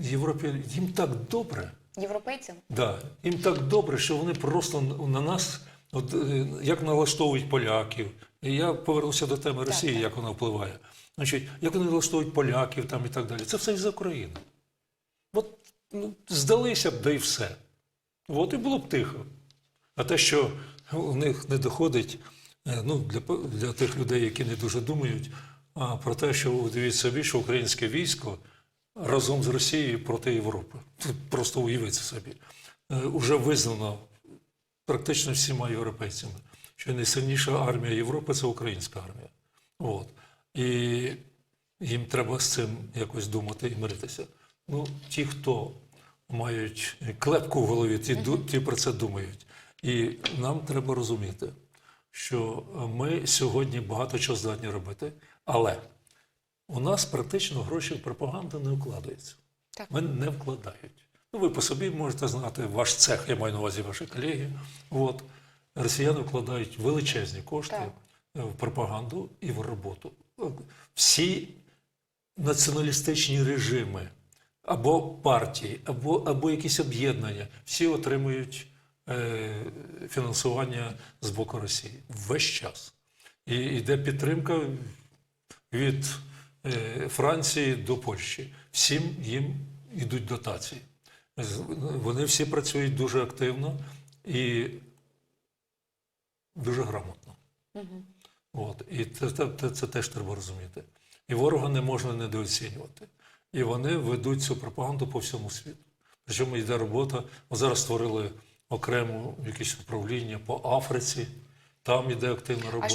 Європі їм так добре. Європейцям? Да, їм так добре, що вони просто на нас, от, е, як налаштовують поляків. І я повернуся до теми Росії, так. як вона впливає. Значить, як вони налаштовують поляків там і так далі. Це все із-за України. От ну, здалися б, да і все. От і було б тихо. А те, що у них не доходить, е, ну, для, для тих людей, які не дуже думають, а про те, що уявіть собі, що українське військо разом з Росією проти Європи. Просто уявіть собі. Е, Уже визнано практично всіма європейцями, що найсильніша армія Європи це українська армія. От. І їм треба з цим якось думати і миритися. Ну, ті, хто мають клепку в голові, ті, ті про це думають. І нам треба розуміти, що ми сьогодні багато чого здатні робити, але у нас практично гроші в пропаганду не вкладаються. Так. Вони не вкладають. Ну, ви по собі можете знати, ваш цех, я маю на увазі ваші колеги. От. Росіяни вкладають величезні кошти Так. в пропаганду і в роботу. Всі націоналістичні режими або партії, або, або якісь об'єднання, всі отримують е, фінансування з боку Росії весь час. І йде підтримка від Франції до Польщі. Всім їм йдуть дотації. Вони всі працюють дуже активно і дуже грамотно. От. І це, це, це, теж треба розуміти. І ворога не можна недооцінювати. І вони ведуть цю пропаганду по всьому світу. Причому йде робота. От зараз створили окрему якесь управління по Африці, там йде активна робота.